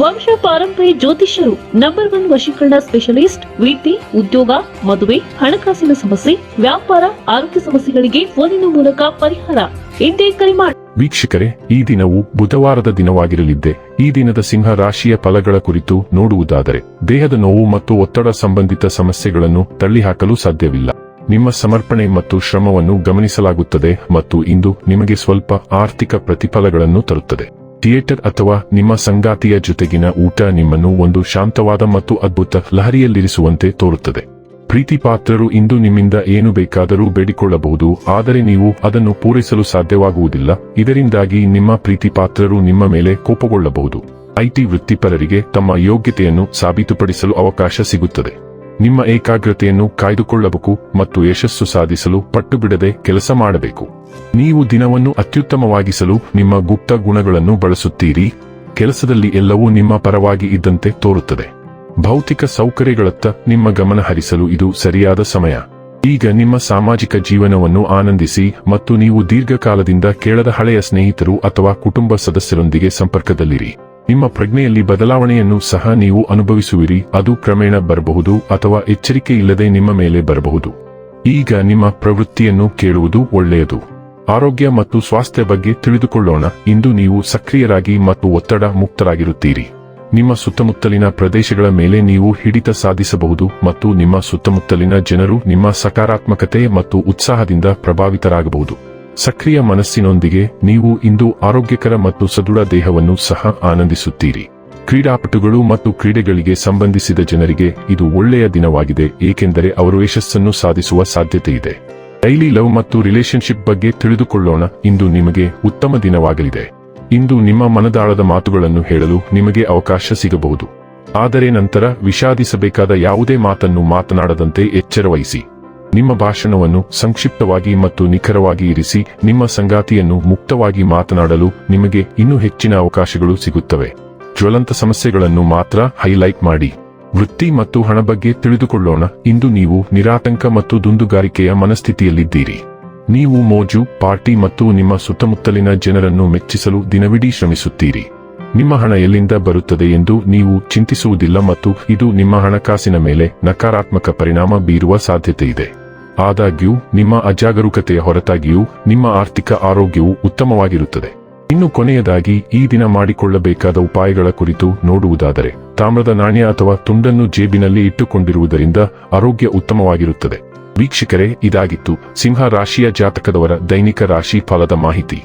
ವಂಶ ಪಾರಂಪರ್ಯ ಜ್ಯೋತಿಷ್ಯರು ನಂಬರ್ ಒನ್ ವಶೀಕರಣ ಸ್ಪೆಷಲಿಸ್ಟ್ ವೃತ್ತಿ ಉದ್ಯೋಗ, ಮದುವೆ, ಹಣಕಾಸಿನ ಸಮಸ್ಯೆ, ವ್ಯಾಪಾರ, ಆರೋಗ್ಯ ಸಮಸ್ಯೆಗಳಿಗೆ ಫೋನಿನ ಮೂಲಕ ಪರಿಹಾರ. ಇಂದೇ ಕರೆ ಮಾಡಿ ವೀಕ್ಷಕರೇ, ಈ ದಿನವು ಬುಧವಾರದ ದಿನವಾಗಿರಲಿದ್ದೆ. ಈ ದಿನದ ಸಿಂಹ ರಾಶಿಯ ಫಲಗಳ ಕುರಿತು ನೋಡುವುದಾದರೆ, ದೇಹದ ನೋವು ಮತ್ತು ಒತ್ತಡ ಸಂಬಂಧಿತ ಸಮಸ್ಯೆಗಳನ್ನು ತಳ್ಳಿಹಾಕಲು ಸಾಧ್ಯವಿಲ್ಲ. ನಿಮ್ಮ ಸಮರ್ಪಣೆ ಮತ್ತು ಶ್ರಮವನ್ನು ಗಮನಿಸಲಾಗುತ್ತದೆ ಮತ್ತು ಇಂದು ನಿಮಗೆ ಸ್ವಲ್ಪ ಆರ್ಥಿಕ ಪ್ರತಿಫಲಗಳನ್ನು ತರುತ್ತದೆ. ಥಿಯೇಟರ್ ಅಥವಾ ನಿಮ್ಮ ಸಂಗಾತಿಯ ಜೊತೆಗಿನ ಊಟ ನಿಮ್ಮನ್ನು ಒಂದು ಶಾಂತವಾದ ಮತ್ತು ಅದ್ಭುತ ಲಹರಿಯಲ್ಲಿರಿಸುವಂತೆ ತೋರುತ್ತದೆ. ಪ್ರೀತಿ ಪಾತ್ರರು ಇಂದು ನಿಮ್ಮಿಂದ ಏನು ಬೇಕಾದರೂ ಬೇಡಿಕೊಳ್ಳಬಹುದು, ಆದರೆ ನೀವು ಅದನ್ನು ಪೂರೈಸಲು ಸಾಧ್ಯವಾಗುವುದಿಲ್ಲ. ಇದರಿಂದಾಗಿ ನಿಮ್ಮ ಪ್ರೀತಿ ಪಾತ್ರರು ನಿಮ್ಮ ಮೇಲೆ ಕೋಪಗೊಳ್ಳಬಹುದು. ಐಟಿ ವೃತ್ತಿಪರರಿಗೆ ತಮ್ಮ ಯೋಗ್ಯತೆಯನ್ನು ಸಾಬೀತುಪಡಿಸಲು ಅವಕಾಶ ಸಿಗುತ್ತದೆ. ನಿಮ್ಮ ಏಕಾಗ್ರತೆಯನ್ನು ಕಾಯ್ದುಕೊಳ್ಳಬೇಕು ಮತ್ತು ಯಶಸ್ಸು ಸಾಧಿಸಲು ಪಟ್ಟು ಬಿಡದೆ ಕೆಲಸ ಮಾಡಬೇಕು. ನೀವು ದಿನವನ್ನು ಅತ್ಯುತ್ತಮವಾಗಿಸಲು ನಿಮ್ಮ ಗುಪ್ತ ಗುಣಗಳನ್ನು ಬಳಸುತ್ತೀರಿ. ಕೆಲಸದಲ್ಲಿ ಎಲ್ಲವೂ ನಿಮ್ಮ ಪರವಾಗಿ ಇದ್ದಂತೆ ತೋರುತ್ತದೆ. ಭೌತಿಕ ಸೌಕರ್ಯಗಳತ್ತ ನಿಮ್ಮ ಗಮನ ಹರಿಸಲು ಇದು ಸರಿಯಾದ ಸಮಯ. ಈಗ ನಿಮ್ಮ ಸಾಮಾಜಿಕ ಜೀವನವನ್ನು ಆನಂದಿಸಿ ಮತ್ತು ನೀವು ದೀರ್ಘಕಾಲದಿಂದ ಕೇಳದ ಹಳೆಯ ಸ್ನೇಹಿತರು ಅಥವಾ ಕುಟುಂಬ ಸದಸ್ಯರೊಂದಿಗೆ ಸಂಪರ್ಕದಲ್ಲಿರಿ. ನಿಮ್ಮ ಪ್ರಜ್ಞೆಯಲ್ಲಿ ಬದಲಾವಣೆಯನ್ನು ಸಹ ನೀವು ಅನುಭವಿಸುವಿರಿ. ಅದು ಕ್ರಮೇಣ ಬರಬಹುದು ಅಥವಾ ಎಚ್ಚರಿಕೆ ಇಲ್ಲದೆ ನಿಮ್ಮ ಮೇಲೆ ಬರಬಹುದು. ಈಗ ನಿಮ್ಮ ಪ್ರವೃತ್ತಿಯನ್ನು ಕೇಳುವುದು ಒಳ್ಳೆಯದು. ಆರೋಗ್ಯ ಮತ್ತು ಸ್ವಾಸ್ಥ್ಯ ಬಗ್ಗೆ ತಿಳಿದುಕೊಳ್ಳೋಣ. ಇಂದು ನೀವು ಸಕ್ರಿಯರಾಗಿ ಮತ್ತು ಒತ್ತಡ ಮುಕ್ತರಾಗಿರುತ್ತೀರಿ. ನಿಮ್ಮ ಸುತ್ತಮುತ್ತಲಿನ ಪ್ರದೇಶಗಳ ಮೇಲೆ ನೀವು ಹಿಡಿತ ಸಾಧಿಸಬಹುದು ಮತ್ತು ನಿಮ್ಮ ಸುತ್ತಮುತ್ತಲಿನ ಜನರು ನಿಮ್ಮ ಸಕಾರಾತ್ಮಕತೆ ಮತ್ತು ಉತ್ಸಾಹದಿಂದ ಪ್ರಭಾವಿತರಾಗಬಹುದು. ಸಕ್ರಿಯ ಮನಸ್ಸಿನೊಂದಿಗೆ ನೀವು ಇಂದು ಆರೋಗ್ಯಕರ ಮತ್ತು ಸದೃಢ ದೇಹವನ್ನು ಸಹ ಆನಂದಿಸುತ್ತೀರಿ. ಕ್ರೀಡಾಪಟುಗಳು ಮತ್ತು ಕ್ರೀಡೆಗಳಿಗೆ ಸಂಬಂಧಿಸಿದ ಜನರಿಗೆ ಇದು ಒಳ್ಳೆಯ ದಿನವಾಗಿದೆ, ಏಕೆಂದರೆ ಅವರು ಯಶಸ್ಸನ್ನು ಸಾಧಿಸುವ ಸಾಧ್ಯತೆ ಇದೆ. ಡೈಲಿ ಲವ್ ಮತ್ತು ರಿಲೇಶನ್ಶಿಪ್ ಬಗ್ಗೆ ತಿಳಿದುಕೊಳ್ಳೋಣ, ಇಂದು ನಿಮಗೆ ಉತ್ತಮ ದಿನವಾಗಲಿದೆ. ಇಂದು ನಿಮ್ಮ ಮನದಾಳದ ಮಾತುಗಳನ್ನು ಹೇಳಲು ನಿಮಗೆ ಅವಕಾಶ ಸಿಗಬಹುದು. ಆದರೆ ನಂತರ ವಿಷಾದಿಸಬೇಕಾದ ಯಾವುದೇ ಮಾತನ್ನು ಮಾತನಾಡದಂತೆ ಎಚ್ಚರವಹಿಸಿ. ನಿಮ್ಮ ಭಾಷಣವನ್ನು ಸಂಕ್ಷಿಪ್ತವಾಗಿ ಮತ್ತು ನಿಖರವಾಗಿ ಇರಿಸಿ, ನಿಮ್ಮ ಸಂಗಾತಿಯನ್ನು ಮುಕ್ತವಾಗಿ ಮಾತನಾಡಲು ನಿಮಗೆ ಇನ್ನೂ ಹೆಚ್ಚಿನ ಅವಕಾಶಗಳು ಸಿಗುತ್ತವೆ. ಜ್ವಲಂತ ಸಮಸ್ಯೆಗಳನ್ನು ಮಾತ್ರ ಹೈಲೈಟ್ ಮಾಡಿ. ವೃತ್ತಿ ಮತ್ತು ಹಣ ಬಗ್ಗೆ ತಿಳಿದುಕೊಳ್ಳೋಣ. ಇಂದು ನೀವು ನಿರಾತಂಕ ಮತ್ತು ದುಂದುಗಾರಿಕೆಯ ಮನಸ್ಥಿತಿಯಲ್ಲಿದ್ದೀರಿ. ನೀವು ಮೋಜು, ಪಾರ್ಟಿ ಮತ್ತು ನಿಮ್ಮ ಸುತ್ತಮುತ್ತಲಿನ ಜನರನ್ನು ಮೆಚ್ಚಿಸಲು ದಿನವಿಡೀ ಶ್ರಮಿಸುತ್ತೀರಿ. ನಿಮ್ಮ ಹಣ ಎಲ್ಲಿಂದ ಬರುತ್ತದೆ ಎಂದು ನೀವು ಚಿಂತಿಸುವುದಿಲ್ಲ ಮತ್ತು ಇದು ನಿಮ್ಮ ಹಣಕಾಸಿನ ಮೇಲೆ ನಕಾರಾತ್ಮಕ ಪರಿಣಾಮ ಬೀರುವ ಸಾಧ್ಯತೆ ಇದೆ ಆದಾಗ್ಯೂ, ನಿಮ್ಮ ಅಜಾಗರೂಕತೆಯ ಹೊರತಾಗಿಯೂ ನಿಮ್ಮ ಆರ್ಥಿಕ ಆರೋಗ್ಯವು ಉತ್ತಮವಾಗಿರುತ್ತದೆ. ಇನ್ನು ಕೊನೆಯದಾಗಿ, ಈ ದಿನ ಮಾಡಿಕೊಳ್ಳಬೇಕಾದ ಉಪಾಯಗಳ ಕುರಿತು ನೋಡುವುದಾದರೆ, ತಾಮ್ರದ ನಾಣ್ಯ ಅಥವಾ ತುಂಡನ್ನು ಜೇಬಿನಲ್ಲಿ ಇಟ್ಟುಕೊಂಡಿರುವುದರಿಂದ ಆರೋಗ್ಯ ಉತ್ತಮವಾಗಿರುತ್ತದೆ. ವೀಕ್ಷಕರೇ, ಇದಾಗಿತ್ತು ಸಿಂಹ ರಾಶಿಯ ಜಾತಕದವರ ದೈನಿಕ ರಾಶಿ ಫಲದ ಮಾಹಿತಿ.